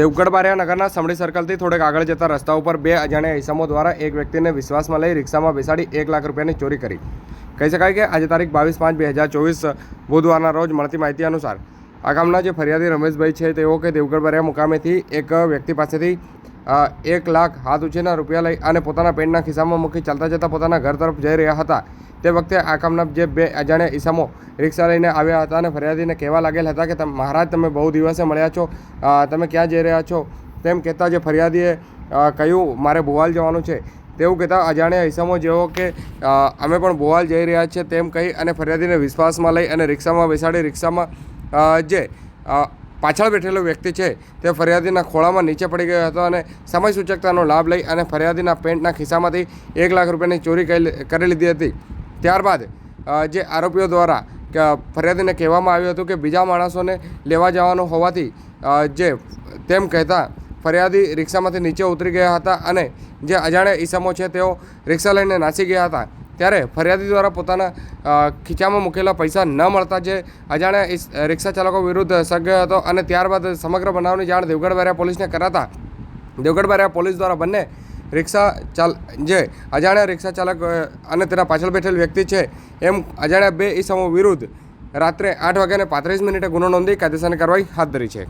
દેવગઢ બારિયા નગરના સમડી સર્કલથી થોડેક આગળ જતા રસ્તા ઉપર બે અજાણ્યા ઇસમો દ્વારા એક વ્યક્તિને વિશ્વાસમાં લઈ રિક્ષામાં બેસાડી એક લાખ રૂપિયાની ચોરી કરી. કહી શકાય કે આજે તારીખ બાવીસ પાંચ બે હજાર ચોવીસ, બુધવારના રોજ મળતી માહિતી અનુસાર, આ ગામના જે ફરિયાદી રમેશભાઈ છે, તેઓ કે દેવગઢ બારિયા મુકામેથી એક વ્યક્તિ પાસેથી એક લાખ હાથ ઉછીના રૂપિયા લઈ અને પોતાના પેન્ટના ખિસ્સામાં મૂકી ચાલતા જતા પોતાના ઘર તરફ જઈ રહ્યા હતા. તે વખતે આ કામના જે બે અજાણ્યા ઈસમો રિક્ષા લઈને આવ્યા હતા અને ફરિયાદીને કહેવા લાગેલ હતા કે તમે, મહારાજ તમે બહુ દિવસે મળ્યા છો. તમે ક્યાં જઈ રહ્યા છો? તેમ કહેતા જે ફરિયાદીએ કહ્યું, મારે ભોવાલ જવાનું છે. તેવું કહેતા અજાણ્યા ઈસમો જેવો કે અમે પણ ભોવાલ જઈ રહ્યા છીએ તેમ કહી અને ફરિયાદીને વિશ્વાસમાં લઈ અને રિક્ષામાં બેસાડી રિક્ષામાં જે પાછળ બેઠેલો વ્યક્તિ છે, તે ફરિયાદીના ખોળામાં નીચે પડી ગયો હતો અને સમય સૂચકતાનો લાભ લઈ અને ફરિયાદીના પેન્ટના ખિસ્સામાંથી એક લાખ રૂપિયાની ચોરી કરી લીધી હતી. ત્યારબાદ જે આરોપીઓ દ્વારા ફરિયાદીને કહેવામાં આવ્યું હતું કે બીજા માણસોને લેવા જવાનું હોવાથી જે તેમ કહેતા ફરિયાદી રિક્ષામાંથી નીચે ઉતરી ગયા હતા અને જે અજાણ્યા ઈસમો છે તેઓ રિક્ષા લઈને નાસી ગયા હતા. ત્યારે ફરિયાદી દ્વારા પોતાના ખીચામાં મૂકેલા પૈસા ન મળતા જે અજાણ્યા રિક્ષા ચાલકો વિરુદ્ધ સગ્યો હતો અને ત્યારબાદ સમગ્ર બનાવની જાણ દેવગઢ બારિયા પોલીસને કરાતા દેવગઢ બારિયા પોલીસ દ્વારા બંને રિક્ષા ચાલ, જે અજાણ્યા રિક્ષા ચાલક અને તેના પાછળ બેઠેલ વ્યક્તિ છે, એમ અજાણ્યા બે ઈસમો વિરુદ્ધ રાત્રે આઠ વાગ્યાને પાંત્રીસ મિનિટે ગુનો નોંધી કાયદેસરની કાર્યવાહી હાથ ધરી છે.